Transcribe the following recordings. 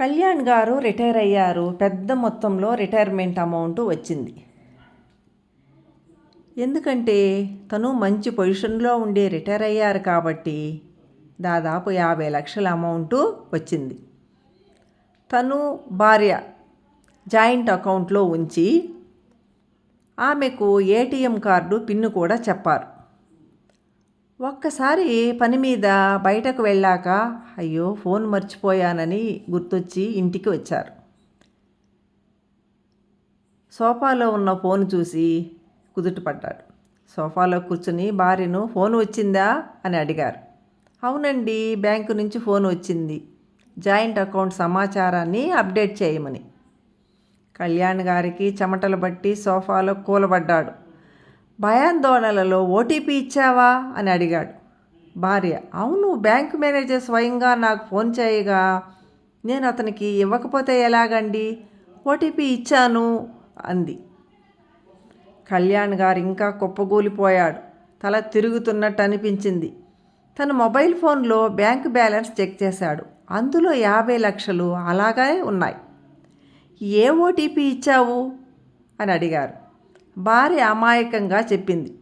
కళ్యాణ్ గారు రిటైర్ అయ్యారు. పెద్ద మొత్తంలో రిటైర్మెంట్ అమౌంట్ వచ్చింది. ఎందుకంటే తను మంచి పొజిషన్లో ఉండి రిటైర్ అయ్యారు కాబట్టి దాదాపు యాభై లక్షల అమౌంట్ వచ్చింది. తను భార్య జాయింట్ అకౌంట్లో ఉంచి ఆమెకు ఏటీఎం కార్డు పిన్ను కూడా చెప్పారు. ఒక్కసారి పని మీద బయటకు వెళ్ళాక అయ్యో ఫోన్ మర్చిపోయానని గుర్తొచ్చి ఇంటికి వచ్చారు. సోఫాలో ఉన్న ఫోన్ చూసి కుదుటపడ్డాడు. సోఫాలో కూర్చుని భార్యను ఫోన్ వచ్చిందా? అని అడిగారు. అవునండి బ్యాంకు నుంచి ఫోన్ వచ్చింది. జాయింట్ అకౌంట్ సమాచారాన్ని అప్డేట్ చేయమని. కళ్యాణ్ గారికి చెమటలు బట్టి సోఫాలో కూలబడ్డాడు. భయాందోళనలలో ఓటీపీ ఇచ్చావా? అని అడిగాడు. భార్య అవును బ్యాంకు మేనేజర్ స్వయంగా నాకు ఫోన్ చేయగా నేను అతనికి ఇవ్వకపోతే ఎలాగండి? ఓటీపీ ఇచ్చాను అంది. కళ్యాణ్ గారు ఇంకా కుప్పగూలిపోయాడు. తల తిరుగుతున్నట్టు అనిపించింది. తన మొబైల్ ఫోన్లో బ్యాంక్ బ్యాలెన్స్ చెక్ చేశాడు. అందులో యాభై లక్షలు అలాగే ఉన్నాయి. ఏ ఓటీపీ ఇచ్చావు? అని అడిగారు. భార్య అమాయకంగా చెప్పింది.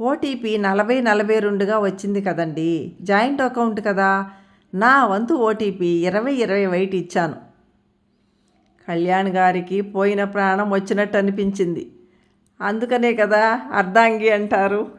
ఓటీపీ నలభై నలభై రెండుగా వచ్చింది కదండి. జాయింట్ అకౌంట్ కదా. నా వంతు ఓటీపీ ఇరవై ఇరవై వైట్ ఇచ్చాను. కళ్యాణ్ గారికి పోయిన ప్రాణం వచ్చినట్టు అనిపించింది. అందుకనే కదా అర్ధాంగి అంటారు.